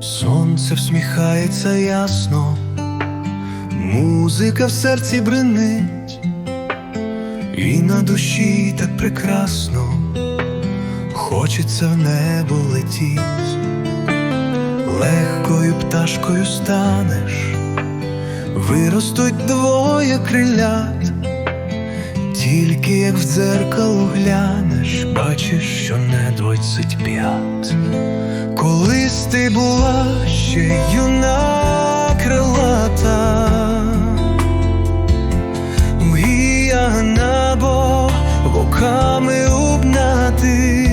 Сонце всміхається ясно, музика в серці бренить, і на душі так прекрасно, хочеться в небо летіть, легкою пташкою станеш, виростуть двоє крилят, тільки як в дзеркало глянеш, бачиш, що не двадцять п'ять. Колись ти була ще юна крилата, мрія бо руками обнати,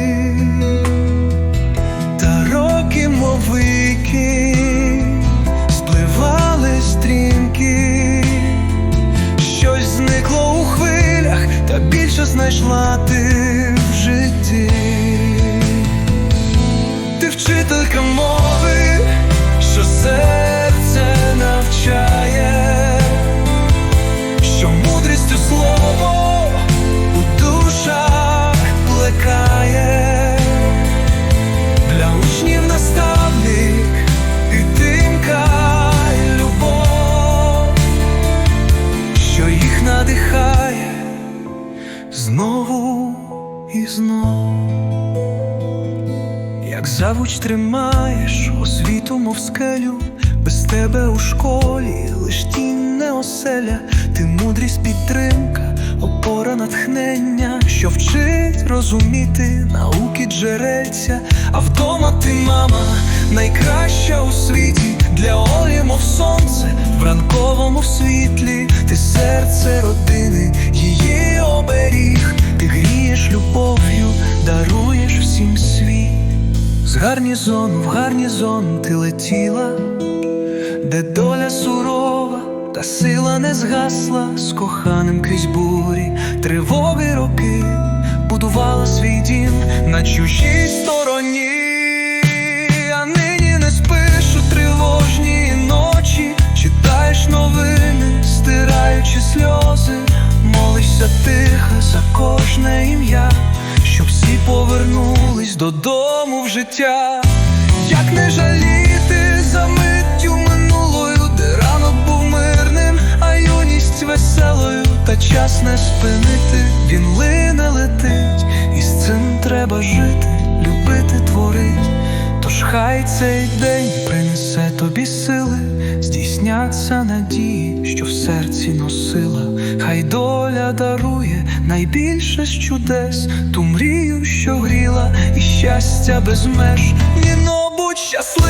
та роки мовики спливали стрімкі, щось зникло у хвилях, та більше знайшла ти вчителька мови, що серце навчає, що мудрістю слово у душах плекає, для учнів наставник, й любов, що їх надихає знову і знову. Як завуч тримаєш освіту, мов скелю, без тебе у школі лиш тінь не оселя, ти мудрість підтримка, опора натхнення, що вчить розуміти науки джерельця, а вдома ти, мама, найкраща у світі. Для Олі, мов сонце в ранковому світлі, ти серце родини, її оберіг, ти грієш любов'ю, гарнізону в гарнізон ти летіла, де доля сурова, та сила не згасла з коханим крізь бурі, тривоги роки будувала свій дім на чужій стороні, а нині не спиш у тривожні ночі, читаєш новини, стираючи сльози, молишся тихо за кожне ім'я, щоб всі повернулись додому в життя. Як не жаліти за миттю минулою, де ранок був мирним, а юність веселою, та час не спинити, він лине летить, і з цим треба жити, любити, творить. Тож хай цей день принесе тобі сили, здійсняться надії, що в серці носила, хай доля дарує найбільше з чудес, ту мрію, що гріла, і щастя без меж. Ніно, будь щаслива,